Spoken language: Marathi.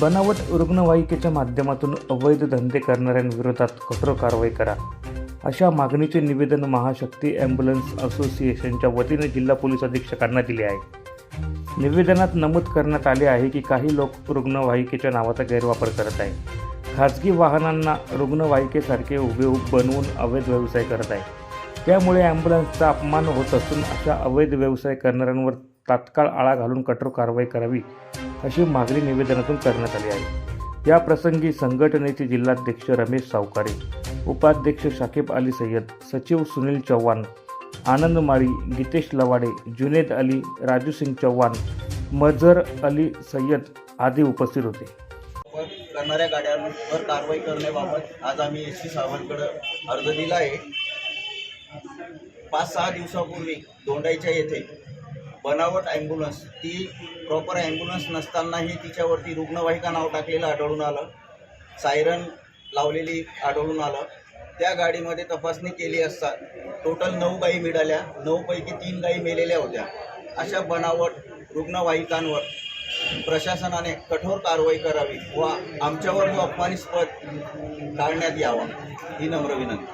बनावट रुग्णवाहिकेच्या माध्यमातून अवैध धंदे करणाऱ्यांविरोधात कठोर कारवाई करा. अशा मागणीचे निवेदन महाशक्ती ॲम्ब्युलन्स असोसिएशनच्या वतीने जिल्हा पोलीस अधीक्षकांना दिले आहे. निवेदनात नमूद करण्यात आले आहे की काही लोक रुग्णवाहिकेच्या नावाचा गैरवापर करत आहे खाजगी वाहनांना रुग्णवाहिकेसारखे हुबेहूब बनवून अवैध व्यवसाय करत आहे त्यामुळे ॲम्ब्युलन्सचा अपमान होत असून अशा अवैध व्यवसाय करणाऱ्यांवर तात्काळ आळा घालून कठोर कारवाई करावी अशी मागणी निवेदनातून करण्यात आली आहे. या प्रसंगी संघटनेचे जिल्हाध्यक्ष रमेश सावकारे उपाध्यक्ष शाकिब अली सय्यद सचिव सुनील चव्हाण आनंद माळी गीतेश लवाडे जुनेद अली राजू सिंग चव्हाण मजर अली सय्यद आदी उपस्थित होते. करणाऱ्या गाड्यांवर कारवाई करण्याबाबत आज आम्ही एस टी साहेबांकडं अर्ज दिला आहे. पाच सहा दिवसापूर्वी दोंडाईच्या येथे बनावट ॲम्ब्युलन्स ती प्रॉपर ॲम्ब्युलन्स नसतानाही तिच्यावरती रुग्णवाहिका नाव टाकलेलं आढळून आलं. सायरन लावलेली आढळून आलं. त्या गाडीमध्ये तपासणी केली असता टोटल नऊ गायी मिळाल्या. नऊपैकी तीन गायी मेलेल्या होत्या. अशा बनावट रुग्णवाहिकांवर प्रशासनाने कठोर कारवाई करावी व आमच्यावर जो अपमानिस्पद टाळण्यात यावा. ही नम्र विनंती.